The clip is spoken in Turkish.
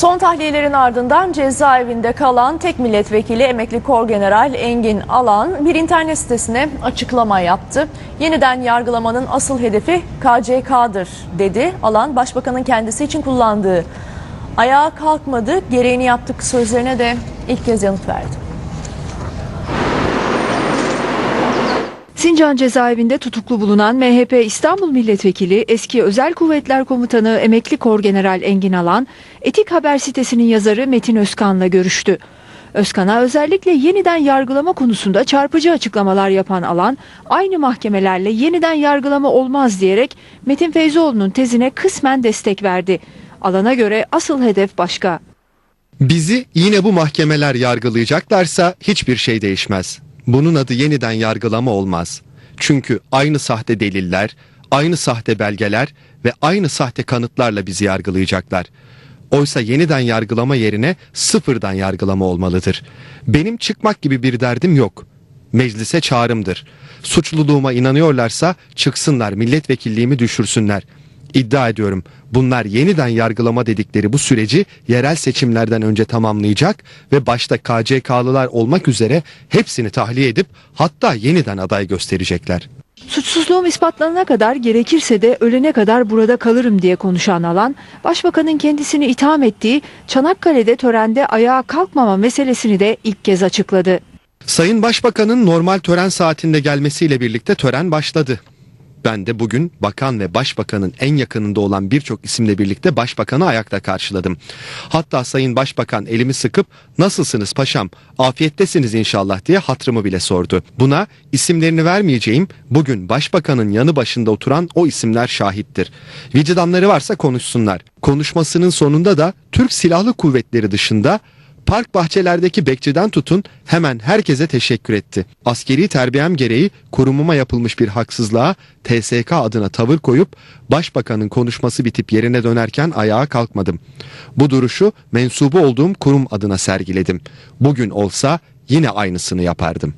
Son tahliyelerin ardından cezaevinde kalan tek milletvekili emekli Korgeneral Engin Alan bir internet sitesine açıklama yaptı. Yeniden yargılamanın asıl hedefi KCK'dır dedi. Alan başbakanın kendisi için kullandığı ayağa kalkmadı gereğini yaptık sözlerine de ilk kez yanıt verdi. Sincan cezaevinde tutuklu bulunan MHP İstanbul Milletvekili eski Özel Kuvvetler Komutanı Emekli Korgeneral Engin Alan, Etik Haber sitesinin yazarı Metin Özkan'la görüştü. Özkan'a özellikle yeniden yargılama konusunda çarpıcı açıklamalar yapan Alan, aynı mahkemelerle yeniden yargılama olmaz diyerek Metin Feyzoğlu'nun tezine kısmen destek verdi. Alan'a göre asıl hedef başka. Bizi yine bu mahkemeler yargılayacaklarsa hiçbir şey değişmez. Bunun adı yeniden yargılama olmaz. Çünkü aynı sahte deliller, aynı sahte belgeler ve aynı sahte kanıtlarla bizi yargılayacaklar. Oysa yeniden yargılama yerine sıfırdan yargılama olmalıdır. Benim çıkmak gibi bir derdim yok. Meclise çağrımdır. Suçluluğuma inanıyorlarsa çıksınlar milletvekilliğimi düşürsünler. İddia ediyorum bunlar yeniden yargılama dedikleri bu süreci yerel seçimlerden önce tamamlayacak ve başta KCK'lılar olmak üzere hepsini tahliye edip hatta yeniden aday gösterecekler. Suçsuzluğum ispatlanana kadar gerekirse de ölene kadar burada kalırım diye konuşan Alan, Başbakanın kendisini itham ettiği Çanakkale'de törende ayağa kalkmama meselesini de ilk kez açıkladı. Sayın Başbakan'ın normal tören saatinde gelmesiyle birlikte tören başladı. Ben de bugün bakan ve başbakanın en yakınında olan birçok isimle birlikte başbakanı ayakta karşıladım. Hatta Sayın Başbakan elimi sıkıp nasılsınız paşam afiyettesiniz inşallah diye hatrımı bile sordu. Buna isimlerini vermeyeceğim bugün başbakanın yanı başında oturan o isimler şahittir. Vicdanları varsa konuşsunlar. Konuşmasının sonunda da Türk Silahlı Kuvvetleri dışında park bahçelerdeki bekçiden tutun hemen herkese teşekkür etti. Askeri terbiyem gereği kurumuma yapılmış bir haksızlığa TSK adına tavır koyup başbakanın konuşması bitip yerine dönerken ayağa kalkmadım. Bu duruşu mensubu olduğum kurum adına sergiledim. Bugün olsa yine aynısını yapardım.